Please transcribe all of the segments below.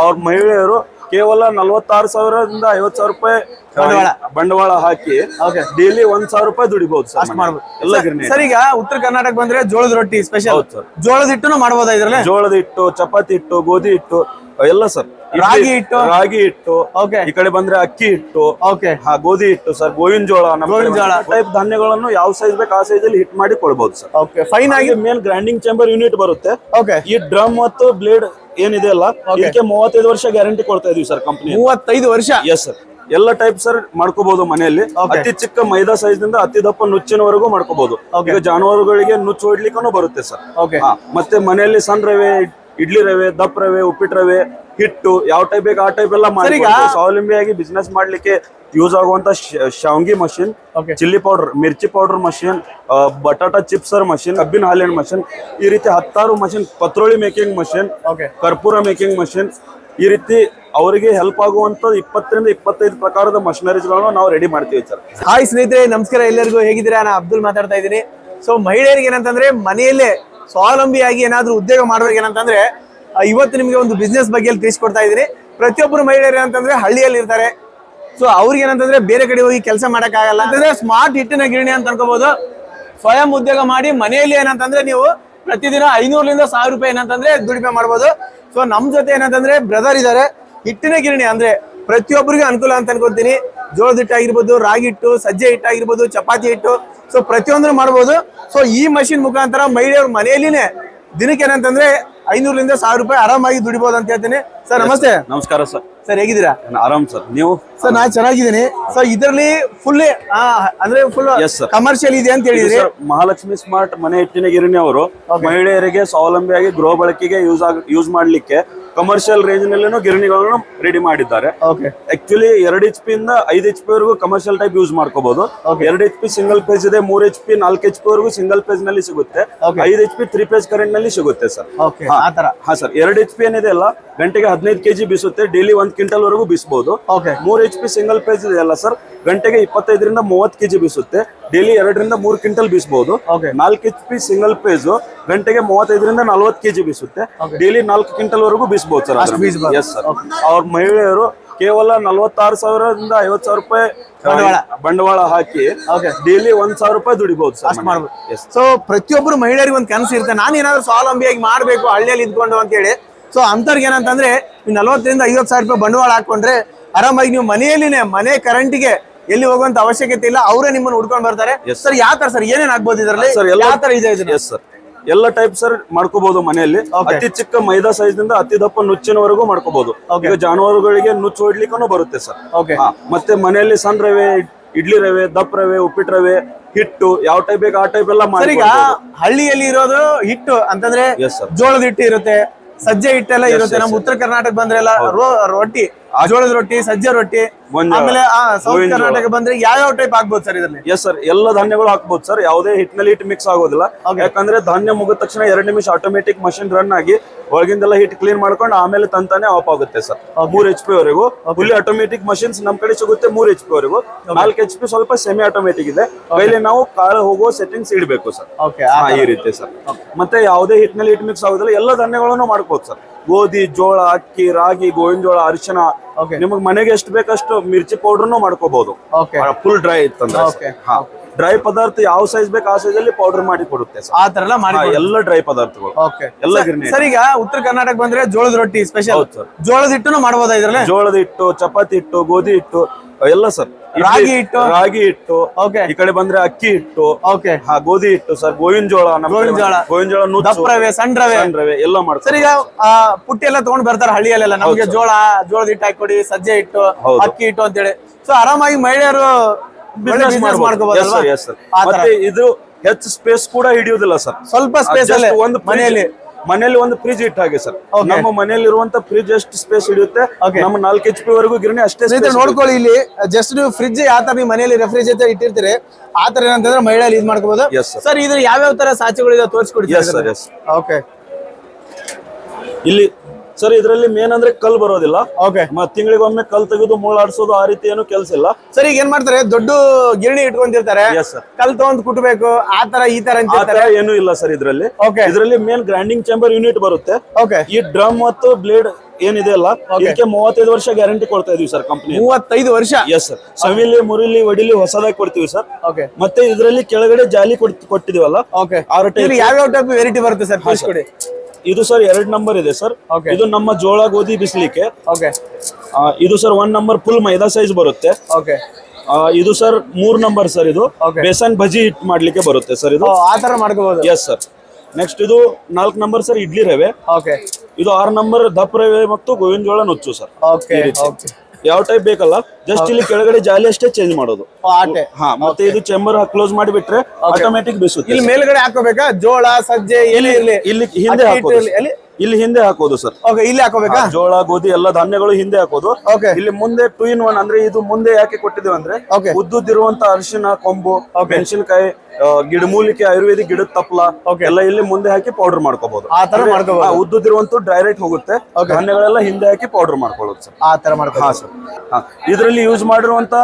ಅವ್ರ ಮಹಿಳೆಯರು ಕೇವಲ ನಲವತ್ತಾರು ಸಾವಿರದಿಂದ ಐವತ್ ಸಾವಿರ ರೂಪಾಯಿ ಬಂಡವಾಳ. ಬಂಡವಾಳ ಹಾಕಿ. ಡೈಲಿ ಒಂದ್ ಸಾವಿರ ರೂಪಾಯಿ ದುಡಿಬಹುದು ಸರ್ ಮಾಡ್ಬೋದು ಎಲ್ಲ ಗಿರಣಿ ಸರ್ ಈಗ ಉತ್ತರ ಕರ್ನಾಟಕ ಬಂದ್ರೆ ಜೋಳದ ರೊಟ್ಟಿ ಸ್ಪೆಷಲ್. ಜೋಳದ ಹಿಟ್ಟು ಮಾಡ್ಬೋದಾ ಇದ್ರಲ್ಲಿ ಜೋಳದ ಹಿಟ್ಟು ಚಪಾತಿ ಹಿಟ್ಟು ಗೋಧಿ ಹಿಟ್ಟು ಎಲ್ಲ ಸರ್ ರಾಗಿ ಹಿಟ್ಟು? ರಾಗಿ ಹಿಟ್ಟು ಓಕೆ ಈ ಕಡೆ ಬಂದ್ರೆ ಅಕ್ಕಿ ಹಿಟ್ಟು ಓಕೆ ಹಾ ಗೋಧಿ ಹಿಟ್ಟು ಸರ್ ಗೋವಿನ ಜೋಳ ಗೋವಿನ ಜೋಳ. ಟೈಪ್ ಧಾನ್ಯಗಳನ್ನು ಯಾವ ಸೈಜ್ ಬೇಕು ಆ ಸೈಜ್ ಅಲ್ಲಿ ಹಿಟ್ ಮಾಡಿ ಕೊಡ್ಬೋದು ಸರ್ ಓಕೆ ಫೈನ್ ಆಗಿ ಮೇಲ್ ಗ್ರೈಂಡಿಂಗ್ ಚೇಂಬರ್ ಯೂನಿಟ್ ಬರುತ್ತೆ. ಓಕೆ ಈ ಡ್ರಮ್ ಮತ್ತು ಬ್ಲೇಡ್ ಏನಿದೆ ಅಲ್ಲ ಇದಕ್ಕೆ ಮೂವತ್ತೈದು ವರ್ಷ ಗ್ಯಾರಂಟಿ ಕೊಡ್ತಾ ಇದೀವಿ ಸರ್ ಕಂಪನಿ ಮೂವತ್ತೈದು ವರ್ಷ? ಎಸ್ ಸರ್ ಎಲ್ಲ ಟೈಪ್ ಸರ್ ಮಾಡ್ಕೋಬಹುದು ಮನೆಯಲ್ಲಿ. ಅತಿ ಚಿಕ್ಕ ಮೈದಾ ಸೈಜ್ನಿಂದ ಅತಿ ದಪ್ಪ ನುಚ್ಚಿನವರೆಗೂ ಮಾಡ್ಕೋಬಹುದು. ಈಗ ಜಾನುವಾರುಗಳಿಗೆ ನುಚ್ಚು ಹೊಡ್ಲಿಕ್ಕೂ ಬರುತ್ತೆ ಸರ್ ಓಕೆ ಮತ್ತೆ ಮನೆಯಲ್ಲಿ ಸಣ್ಣ ರವೆ ಇಡ್ಲಿ ರವೆ ದಪ್ಪ ರವೆ ಉಪ್ಪಿಟ್ಟು ರವೆ ಹಿಟ್ಟು ಯಾವ ಟೈಪ್ ಬೇಕು ಆ ಟೈಪ್ ಎಲ್ಲ ಮಾಡಿ ಸ್ವಾವಲಂಬಿಯಾಗಿ ಬಿಸ್ನೆಸ್ ಮಾಡ್ಲಿಕ್ಕೆ ಯೂಸ್ ಆಗುವಂತ ಶಾವಂಗಿ ಮಷಿನ್ ಚಿಲ್ಲಿ ಪೌಡರ್ ಮಿರ್ಚಿ ಪೌಡರ್ ಮಷಿನ್ ಬಟಾಟಾ ಚಿಪ್ಸರ್ ಮಷಿನ್ ಕಬ್ಬಿನ ಹಾಲಿನ ಮಷಿನ್ ಈ ರೀತಿ ಹತ್ತಾರು ಮಷಿನ್ ಪತ್ರೋಳಿ ಮೇಕಿಂಗ್ ಮಷಿನ್ ಕರ್ಪೂರ ಮೇಕಿಂಗ್ ಮಷಿನ್ ಈ ರೀತಿ ಅವರಿಗೆ ಹೆಲ್ಪ್ ಆಗುವಂತ ಇಪ್ಪತ್ತರಿಂದ ಇಪ್ಪತ್ತೈದು ಪ್ರಕಾರದ ಮಷಿನರೀಸ್ಗಳನ್ನು ನಾವು ರೆಡಿ ಮಾಡ್ತೀವಿ ಸರ್ ಹಾಯ್ ಸ್ನೇಹಿತರೆ ನಮಸ್ಕಾರ ಎಲ್ಲರಿಗೂ. ಹೇಗಿದ್ದೀರಾ? ನಾನು ಅಬ್ದುಲ್ ಮಾತಾಡ್ತಾ ಇದ್ದೀನಿ. ಸೊ ಮಹಿಳೆಯರಿಗೆ ಏನಂತಂದ್ರೆ ಮನೆಯಲ್ಲೇ ಸ್ವಾವಲಂಬಿಯಾಗಿ ಏನಾದ್ರೂ ಉದ್ಯೋಗ ಮಾಡೋರಿಗೆ ಏನಂತಂದ್ರೆ ಇವತ್ತು ನಿಮಗೆ ಒಂದು ಬಿಸ್ನೆಸ್ ಬಗ್ಗೆ ತಿಳಿಸ್ಕೊಡ್ತಾ ಇದ್ದೀನಿ. ಪ್ರತಿಯೊಬ್ಬರು ಮಹಿಳೆಯರು ಏನಂತಂದ್ರೆ ಹಳ್ಳಿಯಲ್ಲಿ ಇರ್ತಾರೆ. ಸೊ ಅವ್ರಿಗೆ ಏನಂತಂದ್ರೆ ಬೇರೆ ಕಡೆ ಹೋಗಿ ಕೆಲಸ ಆಗಲ್ಲ ಅಂತಂದ್ರೆ ಸ್ಮಾರ್ಟ್ ಹಿಟ್ಟಿನ ಗಿರಣಿ ಅಂತ ಅನ್ಕೋಬಹುದು ಸ್ವಯಂ ಉದ್ಯೋಗ ಮಾಡಿ ಮನೆಯಲ್ಲಿ ಏನಂತಂದ್ರೆ ನೀವು ಪ್ರತಿದಿನ ಐನೂರರಿಂದ ಸಾವಿರ ರೂಪಾಯಿ ಏನಂತಂದ್ರೆ ದುಡಿಮೆ ಮಾಡ್ಬೋದು. ಸೊ ನಮ್ ಜೊತೆ ಏನಂತಂದ್ರೆ ಬ್ರದರ್ ಇದಾರೆ ಹಿಟ್ಟಿನ ಗಿರಣಿ ಅಂದ್ರೆ ಪ್ರತಿಯೊಬ್ಬರಿಗೂ ಅನುಕೂಲ ಅಂತ ಅನ್ಕೊತೀನಿ ಜೋಳದ ಹಿಟ್ಟು ಆಗಿರ್ಬೋದು, ರಾಗಿ ಹಿಟ್ಟು, ಸಜ್ಜೆ ಹಿಟ್ಟು ಆಗಿರ್ಬೋದು, ಚಪಾತಿ ಹಿಟ್ಟು. ಸೊ ಪ್ರತಿಯೊಂದನ್ನು ಮಾಡ್ಬೋದು. ಸೊ ಈ ಮಷಿನ್ ಮುಖಾಂತರ ಮಹಿಳೆಯರು ಮನೆಯಲ್ಲಿನೇ ದಿನಕ್ಕೆ ಏನಂತಂದ್ರೆ ಐನೂರರಿಂದ ಸಾವಿರ ರೂಪಾಯಿ ಆರಾಮಾಗಿ ದುಡಿಬಹುದು ಅಂತ ಹೇಳ್ತೀನಿ. ಸರ್ ನಮಸ್ತೆ. ನಮಸ್ಕಾರ ಸರ್ ಸರ್ ಹೇಗಿದ್ದೀರಾ? ಆರಾಮ್ ಸರ್ ನೀವು? ಸರ್ ನಾ ಚೆನ್ನಾಗಿದ್ದೀನಿ. ಸರ್ ಇದರಲ್ಲಿ ಫುಲ್ ಅಂದ್ರೆ ಫುಲ್ ಕಮರ್ಷಿಯಲ್ ಇದೆ ಅಂತ ಹೇಳಿದ್ರೆ. ಮಹಾಲಕ್ಷ್ಮಿ ಸ್ಮಾರ್ಟ್ ಮನೆ ಹಿಟ್ಟಿನ ಗಿರಣಿ ಅವರು. ಮಹಿಳೆಯರಿಗೆ ಸ್ವಾವಲಂಬಿಯಾಗಿ ಗೃಹ ಬಳಕೆಗೆ ಯೂಸ್ ಆಗ ಯೂಸ್ ಮಾಡ್ಲಿಕ್ಕೆ ಕಮರ್ಷಿಯಲ್ ರೇಂಜ್ ನಲ್ಲಿನೂ ಗಿರಣಿಗಳನ್ನು ರೆಡಿ ಮಾಡಿದ್ದಾರೆ. ಓಕೆ ಆಕ್ಚುಲಿ ಎರಡು ಎಚ್ ಪಿ ಇಂದ ಐದು ಎಚ್ ಪಿ ವರೆಗೂ ಕಮರ್ಷಿಯಲ್ ಟೈಪ್ ಯೂಸ್ ಮಾಡ್ಕೋಬಹುದು ಎರಡು ಎಚ್ ಪಿ ಸಿಂಗಲ್ ಪೇಜ್ ಇದೆ ಮೂರ್ ಎಚ್ ಪಿ ನಾಲ್ಕು ಎಚ್ ಪಿ ವರೆಗೂ ಸಿಂಗಲ್ ಪೇಜ್ನಲ್ಲಿ ಸಿಗುತ್ತೆ. ಐದು ಎಚ್ ಪಿ ತ್ರೀ ಪೇಜ್ ಕರೆಂಟ್ನಲ್ಲಿ ಸಿಗುತ್ತೆ ಸರ್ ಓಕೆ ಆ ತರ ಹಾ ಸರ್ ಎರಡು ಎಚ್ ಪಿ ಏನಿದೆ ಅಲ್ಲ ಗಂಟೆಗೆ ಹದಿನೈದು ಕೆಜಿ ಬೀಸುತ್ತೆ ಡೈಲಿ ಒಂದ್ ಕ್ವಿಂಟಲ್ ವರೆಗೂ ಬೀಸಬಹುದು ಮೂರ್ ಎಚ್ ಪಿ ಸಿಂಗಲ್ ಪೇಜ್ ಇದೆ ಅಲ್ಲ ಸರ್ ಗಂಟೆಗೆ ಇಪ್ಪತ್ತೈದರಿಂದ ಮೂವತ್ತು ಕೆಜಿ ಬೀಸುತ್ತೆ. ಡೈಲಿ ಎರಡರಿಂದ ಮೂರು ಕ್ವಿಂಟಲ್ ಬೀಸಬಹುದು. ನಾಲ್ಕು ಎಚ್ ಪಿ ಸಿಂಗಲ್ ಪೇಜ್ ಗಂಟೆಗೆ ಮೂವತ್ತೈದರಿಂದ ನಲ್ವತ್ತು ಕೆಜಿ ಬೀಸುತ್ತೆ. ಡೈಲಿ ನಾಲ್ಕು ಕ್ವಿಂಟಲ್ ವರೆಗೂ ಬೀಸಬಹುದು ಸರ್ ಎಸ್ ಸರ್ ಅವ್ರ ಮಹಿಳೆಯರು ಕೇವಲ ನಲವತ್ತಾರು ಸಾವಿರದಿಂದ ಐವತ್ತು ಸಾವಿರ ರೂಪಾಯಿ ಬಂಡವಾಳ. ಹಾಕಿ. ಡೈಲಿ ಒಂದ್ ಸಾವಿರ ರೂಪಾಯಿ ದುಡಿಬಹುದು ಸರ್ ಮಾಡ್ಬೋದು. ಎಸ್ ಸೊ ಪ್ರತಿಯೊಬ್ಬರು ಮಹಿಳೆಯರಿಗೆ ಒಂದು ಕನಸು ಇರುತ್ತೆ. ನಾನು ಏನಾದ್ರು ಸ್ವಾವಲಂಬಿಯಾಗಿ ಮಾಡಬೇಕು ಹಳ್ಳಿಯಲ್ಲಿ ಇದ್ಕೊಂಡು ಅಂತ ಹೇಳಿ. ಸೊ ಅಂತವ್ರಿಗೆ ಏನಂತಂದ್ರೆ ನೀವು ನಲವತ್ತರಿಂದ ಐವತ್ತು ಸಾವಿರ ರೂಪಾಯಿ ಬಂಡವಾಳ ಹಾಕೊಂಡ್ರೆ ಆರಾಮಾಗಿ ನೀವು ಮನೆಯಲ್ಲಿನೇ ಮನೆ ಕರೆಂಟಿಗೆ ಎಲ್ಲಿ ಹೋಗುವಂತ ಅವಶ್ಯಕತೆ ಇಲ್ಲ ಅವರೇ ನಿಮ್ಮನ್ನು ಹುಡ್ಕೊಂಡು ಬರ್ತಾರೆ. ಸರ್ ಯಾವ ತರ ಸರ್ ಏನೇನ್ ಆಗ್ಬೋದು ಇದರಲ್ಲಿ? ಸರ್ ಎಲ್ಲ ತರ ಇದೆ ಎಸ್ ಸರ್ ಎಲ್ಲ ಟೈಪ್ ಸರ್ ಮಾಡ್ಕೋಬಹುದು ಮನೆಯಲ್ಲಿ. ಅತಿ ಚಿಕ್ಕ ಮೈದಾ ಸೈಜ್ನಿಂದ ಅತಿ ದಪ್ಪ ನುಚ್ಚಿನವರೆಗೂ ಮಾಡ್ಕೋಬಹುದು ಈಗ ಜಾನುವಾರುಗಳಿಗೆ ನುಚ್ಚು ಹೊಡ್ಲಿಕ್ಕೂ ಬರುತ್ತೆ ಸರ್ ಮತ್ತೆ ಮನೆಯಲ್ಲಿ ಸಣ್ಣ ರವೆ ಇಡ್ಲಿ ರವೆ ದಪ್ಪ ರವೆ ಉಪ್ಪಿಟ್ಟು ರವೆ ಹಿಟ್ಟು ಯಾವ ಟೈಪ್ ಬೇಕು ಆ ಟೈಪ್ ಎಲ್ಲ ಮಾಡಿ ಈಗ ಹಳ್ಳಿಯಲ್ಲಿ ಇರೋದು ಹಿಟ್ಟು ಅಂತಂದ್ರೆ ಜೋಳದ ಹಿಟ್ಟು ಇರುತ್ತೆ ಸಜ್ಜೆ ಹಿಟ್ಟೆಲ್ಲ ಇರುತ್ತೆ. ನಮ್ಮ ಉತ್ತರ ಕರ್ನಾಟಕ ಬಂದ್ರೆ ಎಲ್ಲ ರೊಟ್ಟಿ. ಜೋಳದ ರೊಟ್ಟಿ ಸಜ್ಜೆ ರೊಟ್ಟಿ ಗೋಂಜಾಳ, ಆಮೇಲೆ ಸೌತ್ ಗೋವಿನ ಜೋಳ. ಕರ್ನಾಟಕ ಬಂದ್ರೆ ಯಾವ ಯಾವ ಟೈಪ್ ಆಗ್ಬೋದು ಸರ್ ಇದರಲ್ಲಿ? ಎಸ್ ಸರ್ ಎಲ್ಲ ಧಾನ್ಯಗಳು ಹಾಕ್ಬೋದು ಸರ್ ಯಾವುದೇ ಹಿಟ್ಟಿನಲ್ಲಿ ಹಿಟ್ ಮಿಕ್ಸ್ ಆಗೋದಿಲ್ಲ. ಯಾಕಂದ್ರೆ ಧಾನ್ಯ ಮುಗಿದ ತಕ್ಷಣ ಎರಡು ನಿಮಿಷ ಆಟೋಮೆಟಿಕ್ ಮಷಿನ್ ರನ್ ಆಗಿ ಒಳಗಿಂದೆಲ್ಲ ಹಿಟ್ ಕ್ಲೀನ್ ಮಾಡ್ಕೊಂಡು ಆಮೇಲೆ ತಂತಾನೆ ಆಫ್ ಆಗುತ್ತೆ ಸರ್ ಮೂರ್ ಎಚ್ ಪಿ ವರೆಗೂ. ಫುಲ್ಲಿ ಆಟೋಮೆಟಿಕ್ ಮಷಿನ್ಸ್ ನಮ್ ಕಡೆ ಸಿಗುತ್ತೆ ಮೂರ್ ಎಚ್ ಪಿ ವರೆಗೂ. ನಾಲ್ಕು ಎಚ್ ಪಿ ಸ್ವಲ್ಪ ಸೆಮಿ ಆಟೋಮೆಟಿಕ್ ಇದೆ. ಕೈಲಿ ನಾವು ಕಾಳು ಹೋಗುವ ಸೆಟ್ಟಿಂಗ್ಸ್ ಇಡಬೇಕು ಸರ್ ಓಕೆ ಹಾ, ಈ ರೀತಿ ಸರ್ ಮತ್ತೆ ಯಾವುದೇ ಹಿಟ್ನಲ್ಲಿ ಹಿಟ್ ಮಿಕ್ಸ್ ಆಗೋದಿಲ್ಲ ಎಲ್ಲ ಧಾನ್ಯಗಳನ್ನು ಮಾಡ್ಬೋದು ಸರ್ ಗೋಧಿ ಜೋಳ ಅಕ್ಕಿ ರಾಗಿ ಗೋವಿನ ಜೋಳ ಅರಿಶಿನ. Okay. ನಿಮಗೆ ಮನೆಗೆ ಎಷ್ಟು ಬೇಕಷ್ಟು ಮಿರ್ಚಿ ಪೌಡರ್ನು ಮಾಡ್ಕೋಬಹುದು ಓಕೆ ಫುಲ್ ಡ್ರೈ ಇತ್ತಂದ್ರೆ Okay. ಡ್ರೈ ಪದಾರ್ಥ ಯಾವ ಸೈಜ್ ಬೇಕು ಆ ಸೈಜ್ ಅಲ್ಲಿ ಪೌಡರ್ ಮಾಡಿ ಕೊಡುತ್ತೆ ಆ ತರ ಎಲ್ಲ ಮಾಡಿ ಹಾ, ಎಲ್ಲ ಡ್ರೈ ಪದಾರ್ಥಗಳು. ಓಕೆ ಎಲ್ಲ ಸರಿ ಸರ್ ಈಗ ಉತ್ತರ ಕರ್ನಾಟಕ ಬಂದ್ರೆ ಜೋಳದ ರೊಟ್ಟಿ ಸ್ಪೆಷಲ್ ಹೌದು ಜೋಳದ ಹಿಟ್ಟುನು ಮಾಡ್ಬೋದಾ ಇದ್ರಲ್ಲಿ? ಜೋಳದ ಹಿಟ್ಟು ಚಪಾತಿ ಹಿಟ್ಟು ಗೋಧಿ ಹಿಟ್ಟು ಎಲ್ಲ ಸರ್. ರಾಗಿ ಹಿಟ್ಟು? ರಾಗಿ ಹಿಟ್ಟು. ಓಕೆ ಈ ಕಡೆ ಬಂದ್ರೆ ಅಕ್ಕಿ ಹಿಟ್ಟು. ಓಕೆ ಹಾ ಗೋಧಿ ಹಿಟ್ಟು ಸರ್ ಗೋವಿನ ಜೋಳ ಗೋವಿನ ಜೋಳ. ಗೋವಿನ ಜೋಳ ದಪ್ಪ ರವೆ ಸಣ್ಣ ರವೆ ಸಣ್ಣ ರವೆ ಎಲ್ಲ ಮಾಡ್ತಾರೆ. ಸರ್ ಈಗ ಆ, ಪುಟ್ಟಿ ಎಲ್ಲ ತಗೊಂಡ್ ಬರ್ತಾರೆ ಹಳ್ಳಿಯಲ್ಲೆಲ್ಲ. ನಮ್ಗೆ ಜೋಳ ಜೋಳದ ಹಿಟ್ಟು ಹಾಕೊಡಿ ಸಜ್ಜೆ ಹಿಟ್ಟು. ಅಕ್ಕಿ ಹಿಟ್ಟು ಅಂತೇಳಿ. ಸೊ ಆರಾಮಾಗಿ ಮಹಿಳೆಯರು ಬಿಸ್ನೆಸ್ ತರ ಮತ್ತೆ ಇದು ಹೆಚ್ಚು ಸ್ಪೇಸ್ ಕೂಡ ಹಿಡಿಯೋದಿಲ್ಲ ಸರ್ ಸ್ವಲ್ಪ ಸ್ಪೇಸ್ ಅಲ್ಲೇ ಒಂದು ಮನೆಯಲ್ಲಿ. ಮನೆಯಲ್ಲಿ ಒಂದು ಫ್ರಿಜ್ ಇಟ್ಟ ಹಾಗೆ ಸರ್. ನಮ್ಮ ಮನೆಯಲ್ಲಿ ಇರುವಂತ ಫ್ರಿಜ್ ಎಷ್ಟು ಸ್ಪೇಸ್ ಹಿಡಿಯುತ್ತೆ. ನಮ್ಮ ನಾಲ್ಕು ಎಚ್ ಪಿ ವರೆಗೂ ಗಿರಣಿ ಅಷ್ಟೇ ನೋಡ್ಕೊಳ್ಳಿ ಇಲ್ಲಿ ಜಸ್ಟ್ ನೀವು ಫ್ರಿಜ್ ಯಾವ ತರ ನೀವು ಮನೆಯಲ್ಲಿ ರೆಫ್ರಿಜರೇಟರ್ ಇಟ್ಟಿರ್ತೀರಿ ಆ ತರ ಏನಂತಂದ್ರೆ ಮಹಿಳೆಯಲ್ಲಿ ಇದು ಮಾಡ್ಕೋಬಹುದು. ಸರ್ ಇದ್ರ ಯಾವ್ಯಾವ ತರ ಸಾಚೆಗಳಿದೆ ತೋರಿಸ್ಕೊಡಿ ಓಕೆ ಇಲ್ಲಿ ಸರ್ ಇದರಲ್ಲಿ ಮೇನ್ ಅಂದ್ರೆ ಕಲ್ ಬರೋದಿಲ್ಲ. ಓಕೆ ತಿಂಗಳಿಗೊಮ್ಮೆ ಕಲ್ ತೆಗೆದು ಮುಳ್ಳಾಡಿಸೋದು ಆ ರೀತಿ ಏನು ಕೆಲಸ ಇಲ್ಲ. ಸರ್ ಈಗ ಏನ್ ಮಾಡ್ತಾರೆ? ದೊಡ್ಡ ಗಿರಣಿ ಇಟ್ಕೊಂಡಿರ್ತಾರೆ. ಕಲ್ ತಗೊಂಡ್ ಕುಟ್ಬೇಕು ಆ ತರ ಈ ತರ ಏನು ಇಲ್ಲ ಸರ್ ಇದರಲ್ಲಿ. ಇದರಲ್ಲಿ ಮೇನ್ ಗ್ರೈಂಡಿಂಗ್ ಚೇಂಬರ್ ಯೂನಿಟ್ ಬರುತ್ತೆ. ಈ ಡ್ರಮ್ ಮತ್ತು ಬ್ಲೇಡ್ ಏನಿದೆ ಅಲ್ಲ ಇದಕ್ಕೆ ಮೂವತ್ತೈದು ವರ್ಷ ಗ್ಯಾರಂಟಿ ಕೊಡ್ತಾ ಇದೀವಿ ಸರ್ ಕಂಪನಿ ಮೂವತ್ತೈದು ವರ್ಷ? ಎಸ್ ಸರ್ ಸವಿಲಿ ಮುರಿಲಿ ಒಡಿಲಿ ಹೊಸದಾಗಿ ಕೊಡ್ತೀವಿ ಸರ್ ಮತ್ತೆ ಇದರಲ್ಲಿ ಕೆಳಗಡೆ ಜಾಲಿ ಕೊಡ್- ಕೊಟ್ಟಿದೀವಲ್ಲ ಓಕೆ ಆರು ಟೈಪ್ ಇಲ್ಲಿ ಯಾವ್ಯಾವ ಟೈಪ್ ವೆರೈಟಿ ಬರುತ್ತೆ ಸರ್ ತಿಳಿಸ್ಕೊಡಿ ಇದು ಸರ್ ಎರಡ್ ನಂಬರ್ ಇದೆ ಸರ್. ಇದು ನಮ್ಮ ಜೋಳ ಗೋಧಿ ಬಿಸ್ಲಿಕ್ಕೆ. ಇದು sir one number full maida size ಬರುತ್ತೆ. ಇದು ಸರ್ ಮೂರ್ ನಂಬರ್ ಸರ್ ಇದು. ಬೇಸನ್ ಭಜಿ ಹಿಟ್ ಮಾಡ್ಲಿಕ್ಕೆ ಬರುತ್ತೆ ಸರ್ ಇದು. ಆ ತರ ಮಾಡ್ಕೋಬಹುದು ಎಸ್ ಸರ್ ನೆಕ್ಸ್ಟ್ ಇದು ನಾಲ್ಕು ನಂಬರ್ ಸರ್ ಇಡ್ಲಿ ರವೆ. ಇದು ಆರು ನಂಬರ್ ದಪ್ಪ ರವೆ ಮತ್ತು ಗೋವಿನ ಜೋಳ ನುಚ್ಚು ಸರ್. ಯಾವ ಟೈಪ್ ಬೇಕಲ್ಲ? ಜಸ್ಟ್ ಇಲ್ಲಿ ಕೆಳಗಡೆ ಜಾಲಿ ಅಷ್ಟೇ ಚೇಂಜ್ ಮಾಡೋದು. ಹಾ ಮತ್ತೆ ಇದು ಚೆಂಬರ್ ಕ್ಲೋಸ್ ಮಾಡಿಬಿಟ್ರೆ ಆಟೋಮೆಟಿಕ್ ಬೀಸುತ್ತೆ ಇಲ್ಲಿ ಮೇಲ್ಗಡೆ ಹಾಕೋಬೇಕಾ? ಜೋಳ ಸಜ್ಜೆ ಏನೇ ಇರ್ಲಿ ಇಲ್ಲಿ ಹಿಂದೆ ಹಾಕೋದು ಎಲ್ಲಿ ಇಲ್ಲಿ ಹಿಂದೆ ಹಾಕೋದು ಸರ್. ಓಕೆ ಇಲ್ಲಿ ಹಾಕೋಬೇಕಾ? ಜೋಳ ಗೋಧಿ ಎಲ್ಲ ಧಾನ್ಯಗಳು ಹಿಂದೆ ಹಾಕೋದು. ಇಲ್ಲಿ ಮುಂದೆ ಟು ಇನ್ ಒನ್ ಅಂದ್ರೆ ಇದು ಮುಂದೆ ಯಾಕೆ ಕೊಟ್ಟಿದ್ದೇವೆ ಅಂದ್ರೆ ಉದ್ದುದಿರುವಂತ ಅರಿಶಿನ ಕೊಂಬು ಮೆಣಸಿನಕಾಯಿ ಗಿಡಮೂಲಿಕೆ ಆಯುರ್ವೇದಿಕ್ ಗಿಡದ ತಪ್ಪಲ. ಎಲ್ಲ ಇಲ್ಲಿ ಮುಂದೆ ಹಾಕಿ ಪೌಡರ್ ಮಾಡ್ಕೋಬಹುದು ಆ ತರ ಮಾಡ್ಕೋಬಹುದು ಉದ್ದುದಿರುವಂತ ಡೈರೆಕ್ಟ್ ಹೋಗುತ್ತೆ. ಧಾನ್ಯಗಳೆಲ್ಲ ಹಿಂದೆ ಹಾಕಿ ಪೌಡರ್ ಮಾಡ್ಕೊಳ್ಳೋದು ಸರ್. ಆ ತರ ಮಾಡ್ಕೋ ಹಾ ಸರ್. ಇದರಲ್ಲಿ ಯೂಸ್ ಮಾಡಿರುವಂತ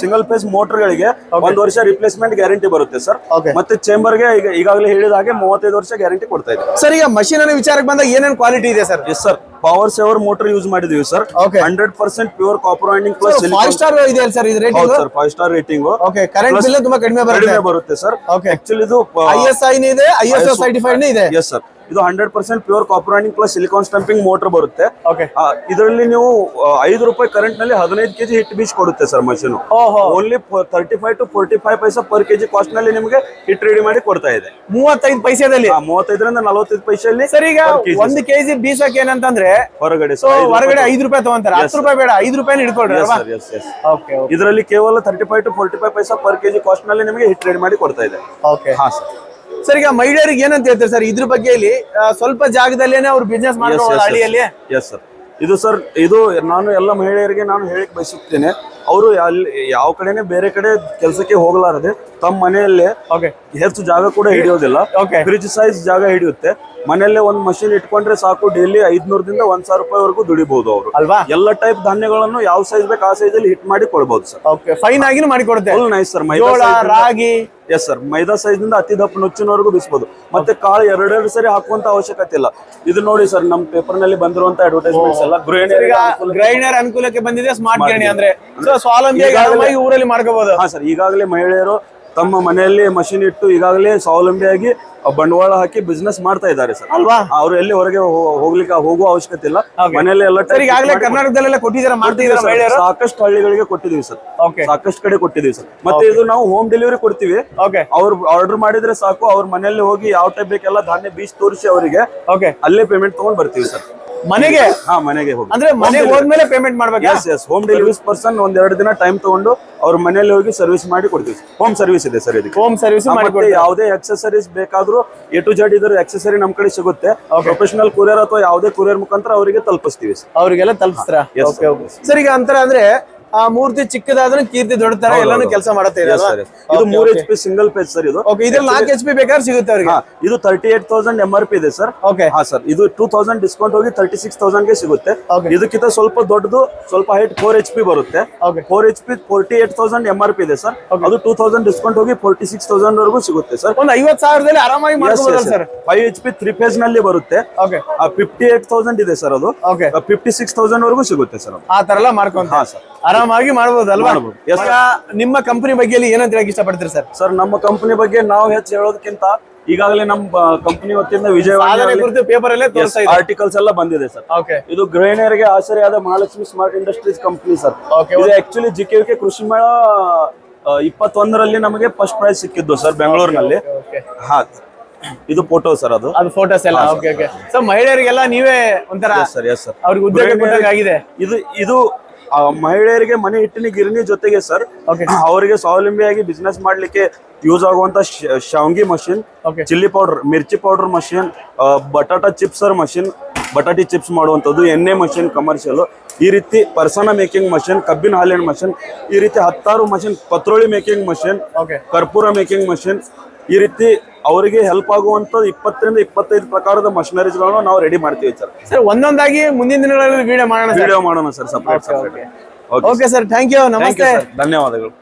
ಸಿಂಗಲ್ ಫೇಸ್ ಮೋಟರ್ ಗಳಿಗೆ ಒಂದ್ ವರ್ಷ ರಿಪ್ಲೇಸ್ಮೆಂಟ್ ಗ್ಯಾರಂಟಿ ಬರುತ್ತೆ ಸರ್ ಮತ್ತೆ ಚೇಂಬರ್ಗೆ ಈಗ ಈಗಾಗಲೇ ಹೇಳಿದ ಹಾಗೆ ಮೂವತ್ತೈದು ವರ್ಷ ಗ್ಯಾರಂಟಿ ಕೊಡ್ತಾ ಇದೆ ಸರ್ ಈಗ ಮಷೀನ್ ಅನ್ನ ವಿಚಾರಕ್ಕೆ ಬಂದಾಗ ಏನೇನು ಕ್ವಾಲಿಟಿ ಇದೆ sir yes sir power saver motor use ಮಾಡಿದೀವಿ sir. Hundred percent pure copper winding plus five star ಇದೆ ಸರ್ ಇದು rating sir five star rating okay current bill ತುಂಬಾ ಕಡಿಮೆ ಬರುತ್ತೆ. ಬರುತ್ತೆ ಸರ್ ಓಕೆ ಆಕ್ಚುಲಿ ಇದು ಐ ಎಸ್ ಐ ಇದೆ I S S certified ಇದೆ. ಎಸ್ ಸರ್ ಇದು hundred percent pure copper winding plus silicon stamping motor ಬರುತ್ತೆ. ಓಕೆ ಇದರಲ್ಲಿ ನೀವು ಐದು ರೂಪಾಯಿ ಕರೆಂಟ್ನಲ್ಲಿ ಹದಿನೈದು ಕೆಜಿ ಹಿಟ್ ಬೀಚ್ ಕೊಡುತ್ತೆ sir machine only thirty five to forty five paisa per KG ಕಾಸ್ಟ್ನಲ್ಲಿ ನಿಮಗೆ ಹಿಟ್ ರೆಡಿ ಮಾಡಿ ಕೊಡ್ತಾ ಇದೆ. ಮೂವತ್ತೈದು ಪೈಸೆದಲ್ಲಿ? ಮೂವತ್ತೈದರಿಂದ ನಲವತ್ತೈದು ಪೈಸೆಯಲ್ಲಿ ಸರಿ ಈಗ. ಒಂದು ಕೆಜಿ ಬೀಸಕ್ ಏನಂತಂದ್ರೆ ಹೊರಗಡೆ ಹೊರಗಡೆ ಐದು ರೂಪಾಯಿ ತಗೊಂತಾರೆ. ಹತ್ತು ರೂಪಾಯಿ ಬೇಡ ಐದು ರೂಪಾಯಿ ಹಿಡ್ಕೊಡ್ರಿ ಇದರಲ್ಲಿ ಕೇವಲ thirty five to forty five paisa per KG ಕಾಸ್ಟ್ನಲ್ಲಿ ನಿಮಗೆ ಹಿಟ್ ರೆಡಿ ಮಾಡಿ ಕೊಡ್ತಾ ಇದೆ. ಓಕೆ ಹಾ ಸರ್ ಸರ್ ಈಗ ಮಹಿಳೆಯರಿಗೆ ಏನಂತ ಹೇಳ್ತಾರೆ ಸರ್ ಇದ್ರ ಬಗ್ಗೆ ಇಲ್ಲಿ ಸ್ವಲ್ಪ ಜಾಗದಲ್ಲೇನೆ ಅವ್ರು ಬಿಸ್ನೆಸ್ ಮಾಡಿ ಹಳ್ಳಿಯಲ್ಲಿ? ಎಸ್ ಸರ್ ಇದು ಸರ್ ಇದು ನಾನು ಎಲ್ಲ ಮಹಿಳೆಯರಿಗೆ ನಾನು ಹೇಳಕ್ ಬಯಸುತ್ತೇನೆ. ಅವರು ಅಲ್ಲಿ ಯಾವ ಕಡೆನೆ ಬೇರೆ ಕಡೆ ಕೆಲಸಕ್ಕೆ ಹೋಗಲಾರದೆ ತಮ್ಮ ಮನೆಯಲ್ಲೇ ಓಕೆ ಹೆಚ್ಚು ಜಾಗ ಕೂಡ ಹಿಡಿಯೋದಿಲ್ಲ. ಫ್ರಿಜ್ ಸೈಜ್ ಜಾಗ ಹಿಡಿಯುತ್ತೆ. ಮನೆಯಲ್ಲೇ ಒಂದ್ ಮಷಿನ್ ಇಟ್ಕೊಂಡ್ರೆ ಸಾಕು ಡೈಲಿ ಐದ್ನೂರದಿಂದ ಒಂದ್ ಸಾವಿರ ರೂಪಾಯಿವರೆಗೂ ದುಡಿಬಹುದು ಅವರು. ಅಲ್ವಾ? ಎಲ್ಲ ಟೈಪ್ ಧಾನ್ಯಗಳನ್ನು ಯಾವ ಸೈಜ್ ಬೇಕು ಆ ಸೈಜ್ ಅಲ್ಲಿ ಹಿಟ್ ಮಾಡಿ ಕೊಡಬಹುದು ಸರ್. ಓಕೆ ಫೈನ್ ಆಗಿನೂ ಮಾಡಿ ಕೊಡುತ್ತೆ. ಫುಲ್ ನೈಸ್ ಸರ್ ಮೈದಾ ರಾಗಿ. ಎಸ್ ಸರ್ ಮೈದಾ ಸೈಜ್ನಿಂದ ಅತಿ ದಪ್ಪ ನುಚ್ಚಿನವರೆಗೂ ಬಿಸ್ಬೋದು. ಮತ್ತೆ ಕಾಳು ಎರಡೆರಡು ಸರಿ ಹಾಕುವಂತ ಅವಶ್ಯಕತೆ ಇಲ್ಲ. ಇದು ನೋಡಿ ಸರ್ ನಮ್ ಪೇಪರ್ನಲ್ಲಿ ಬಂದಿರುವಂತ ಅಡ್ವರ್ಟೈಸ್ಮೆಂಟ್ಸ್ ಎಲ್ಲ ಗೃಹಿಣಿಯರಿಗೆ ಗ್ರೈಂಡರ್ ಅನುಕೂಲಕ್ಕೆ ಬಂದಿದೆ ಸ್ಮಾರ್ಟ್ ಗಿರಣಿ. ಅಂದ್ರೆ. ಸ್ವಾವಲಂಬಿಯಾಗಿ ಊರಲ್ಲಿ ಮಾಡ್ಕೋಬಹುದು ಹಾ ಸರ್ ಈಗಾಗಲೇ ಮಹಿಳೆಯರು ತಮ್ಮ ಮನೆಯಲ್ಲಿ ಮಷಿನ್ ಇಟ್ಟು ಈಗಾಗಲೇ ಸ್ವಾವಲಂಬಿಯಾಗಿ ಬಂಡವಾಳ ಹಾಕಿ ಬಿಸ್ನೆಸ್ ಮಾಡ್ತಾ ಇದ್ದಾರೆ ಸರ್. ಅಲ್ವಾ? ಅವ್ರು ಎಲ್ಲಿ ಹೊರಗೆ ಹೋಗ್ಲಿಕ್ಕೆ ಹೋಗುವ ಅವಶ್ಯಕತೆ ಇಲ್ಲ. ಮನೆಯಲ್ಲೇ ಎಲ್ಲ ಸರ್ ಈಗಾಗಲೇ ಕರ್ನಾಟಕದಲ್ಲೆಲ್ಲ ಕೊಟ್ಟಿದ್ದಾರೆ ಮಾಡ್ತಿದ್ದಾರೆ ಕೊಟ್ಟಿದ್ದೀವಿ ಮಹಿಳೆಯರು? ಸಾಕಷ್ಟು ಹಳ್ಳಿಗಳಿಗೆ ಕೊಟ್ಟಿದೀವಿ ಸರ್. ಸಾಕಷ್ಟು ಕಡೆ ಕೊಟ್ಟಿದೀವಿ ಸರ್. ಮತ್ತೆ ಇದು ನಾವು ಹೋಮ್ ಡೆಲಿವರಿ ಕೊಡ್ತೀವಿ. ಅವ್ರು ಆರ್ಡರ್ ಮಾಡಿದ್ರೆ ಸಾಕು ಅವ್ರ ಮನೆಯಲ್ಲಿ ಹೋಗಿ ಯಾವ ಟೈಪ್ ಬೇಕೆಲ್ಲ ಧಾನ್ಯ ಬೀಜ್ ತೋರಿಸಿ ಅವರಿಗೆ. ಓಕೆ. ಅಲ್ಲೇ ಪೇಮೆಂಟ್ ತಗೊಂಡ್ ಬರ್ತೀವಿ ಸರ್. ಮನೆಗೆ? ಹಾ ಮನೆಗೆ ಹೋಗಿ. ಅಂದ್ರೆ ಮನೆಗೆ ಹೋದ್ಮೇಲೆ ಪೇಮೆಂಟ್ ಮಾಡ್ಬೇಕು? Yes yes home delivery person ಒಂದ್ ಎರಡು ದಿನ ಟೈಮ್ ತಗೊಂಡು ಅವ್ರ ಮನೆಯಲ್ಲಿ ಹೋಗಿ ಸರ್ವಿಸ್ ಮಾಡಿ ಕೊಡ್ತೀವಿ ಹೋಮ್ ಸರ್ವಿಸ್ ಇದೆ ಸರ್ ಇದಕ್ಕೆ. ಹೋಮ್ ಸರ್ವಿಸ್ ಮತ್ತೆ ಯಾವುದೇ ಎಕ್ಸೆಸರೀಸ್ ಬೇಕಾದ್ರೂ ಎ ಟು ಜೆಡ್ ಇದ್ರ ಎಕ್ಸೆಸರಿ ನಮ್ ಕಡೆ ಸಿಗುತ್ತೆ. ಪ್ರೊಫೆಷನಲ್ ಕೊರಿಯರ್ ಅಥವಾ ಯಾವುದೇ ಕೊರಿಯರ್ ಮುಖಾಂತರ ಅವರಿಗೆ ತಲುಪಿಸ್ತೀವಿ ಸರ್. ತಲುಪಿಸ್ತಾರೆ? ಸರ್ ಈಗ ಅಂತರ ಅಂದ್ರೆ ಆ ಮೂರ್ತಿ ಚಿಕ್ಕದಾದ್ರೆ ಕೀರ್ತಿ ದೊಡ್ಡತರ ಎಲ್ಲಾನು ಕೆಲಸ ಮಾಡುತ್ತೆ ಇದು ಮೂರ್ H P single phase sir ಇದು. ಓಕೆ ಇದ್ರಲ್ಲಿ ನಾಲ್ಕು ಎಚ್ ಪಿ ಬೇಕಾದ್ರೆ ಸಿಗುತ್ತೆ ಅವ್ರಿಗೆ? ಇದು thirty eight thousand M R P ಇದೆ ಸರ್ ಓಕೆ ಹಾ ಸರ್ ಇದು ಟೂ ತೌಸಂಡ್ ಡಿಸ್ಕೌಂಟ್ ಹೋಗಿ ತರ್ಟಿ ಸಿಕ್ಸ್ ತೌಸಂಡ್ಗೆ ಸಿಗುತ್ತೆ. ಇದಕ್ಕಿಂತ ಸ್ವಲ್ಪ ದೊಡ್ಡದು ಸ್ವಲ್ಪ ಹೈಟ್ ಫೋರ್ ಎಚ್ ಪಿ ಬರುತ್ತೆ. Okay four H P forty eight thousand M R P ಇದೆ ಸರ್ ಅದು ಟೂ ತೌಸಂಡ್ ಡಿಸ್ಕೌಂಟ್ ಹೋಗಿ ಫೋರ್ಟಿ ಸಿಕ್ಸ್ ತೌಸಂಡ್ ವರೆಗೂ ಸಿಗುತ್ತೆ ಸರ್ ಒಂದು ಐವತ್ ಸಾವಿರದಲ್ಲಿ ಆರಾಮಾಗಿ sir. Five H P three ಫೇಸ್ನಲ್ಲಿ ಬರುತ್ತೆ. ಓಕೆ ಫಿಫ್ಟಿ ಏಟ್ ತೌಸಂಡ್ ಇದೆ ಸರ್ ಅದು. ಫಿಫ್ಟಿ ಸಿಕ್ಸ್ ತೌಸಂಡ್ ವರೆಗೂ ಸಿಗುತ್ತೆ ಸರ್ ಆ ತರ ಎಲ್ಲ ಮಾಡ್ಕೊಂಡು ಹಾ ಸರ್ ಆರಾಮಾಗಿ ಮಾಡಬಹುದು ಅಲ್ವಾ? ನಿಮ್ಮ ಕಂಪನಿ ಬಗ್ಗೆ ಏನಂತ ಹೇಳಕ್ ಇಷ್ಟಪಡ್ತೀರಿ ಸರ್? ಸರ್ ನಮ್ಮ ಕಂಪನಿ ಬಗ್ಗೆ ನಾವು ಹೆಚ್ಚು ಹೇಳೋದಕ್ಕಿಂತ ಈಗಾಗಲೇ ನಮ್ಮ ಕಂಪನಿ ವತಿಯಿಂದ ವಿಜಯವಾಡ ಪೇಪರ್ ಅಲ್ಲೇ ಆರ್ಟಿಕಲ್ಸ್ ಎಲ್ಲ ಬಂದಿದೆ ಸರ್. ಇದು ಗೃಹಿಣಿಯರಿಗೆ ಆಶ್ಚರ್ಯವಾದ Mahalakshmi smart industries company sir. ಇದು ಆಕ್ಚುಲಿ ಜಿ ಕೆ ಕೆ ಕೃಷಿ ಮೇಳ ಇಪ್ಪತ್ತೊಂದರಲ್ಲಿ ನಮಗೆ ಫಸ್ಟ್ ಪ್ರೈಸ್ ಸಿಕ್ಕಿದ್ದು ಸರ್ ಬೆಂಗಳೂರಿನಲ್ಲಿ. ಹಾ ಇದು ಫೋಟೋ ಸರ್ ಅದು. ಅದು ಫೋಟೋಸ್ ಎಲ್ಲ. ಓಕೆ ಓಕೆ ಸೊ ಮಹಿಳೆಯರಿಗೆಲ್ಲ ನೀವೇ ಒಂಥರ ಸರ್ ಎಸ್ ಸರ್ ಅವ್ರಿಗೆ ಉದ್ಯೋಗ ಆಗಿದೆ ಇದು ಇದು ಮಹಿಳೆಯರಿಗೆ ಮನೆ ಹಿಟ್ಟಿನ ಗಿರಣಿ ಜೊತೆಗೆ ಸರ್. ಅವರಿಗೆ ಸ್ವಾವಲಂಬಿಯಾಗಿ ಬಿಸ್ನೆಸ್ ಮಾಡ್ಲಿಕ್ಕೆ ಯೂಸ್ ಆಗುವಂತ ಶಾವಂಗಿ ಮಷಿನ್. ಚಿಲ್ಲಿ ಪೌಡರ್ ಮಿರ್ಚಿ ಪೌಡರ್ ಮಷಿನ್ ಬಟಾಟಾ ಚಿಪ್ಸರ್ ಮಷಿನ್ ಬಟಾಟಿ ಚಿಪ್ಸ್ ಮಾಡುವಂಥದ್ದು ಎಣ್ಣೆ ಮಷಿನ್ ಕಮರ್ಷಿಯಲ್ ಈ ರೀತಿ ಪರ್ಸನ ಮೇಕಿಂಗ್ ಮಷಿನ್ ಕಬ್ಬಿನ ಹಾಲಿನ ಮಷಿನ್ ಈ ರೀತಿ ಹತ್ತಾರು ಮಷಿನ್ ಪತ್ರೋಳಿ ಮೇಕಿಂಗ್ ಮಷಿನ್ ಕರ್ಪೂರ ಮೇಕಿಂಗ್ ಮಷಿನ್ ಈ ರೀತಿ ಅವರಿಗೆ ಹೆಲ್ಪ್ ಆಗುವಂತ ಇಪ್ಪತ್ತರಿಂದ ಇಪ್ಪತ್ತೈದು ಪ್ರಕಾರದ ಮಷಿನರೀಸ್ಗಳನ್ನು ನಾವು ರೆಡಿ ಮಾಡ್ತೀವಿ ಸರ್ ಸರ್ ಒಂದೊಂದಾಗಿ ಮುಂದಿನ ದಿನಗಳಲ್ಲಿ ವಿಡಿಯೋ ಮಾಡೋಣ ಸರ್ ವಿಡಿಯೋ ಮಾಡೋಣ sir separate separate okay sir thank you ನಮಸ್ತೆ ಧನ್ಯವಾದಗಳು.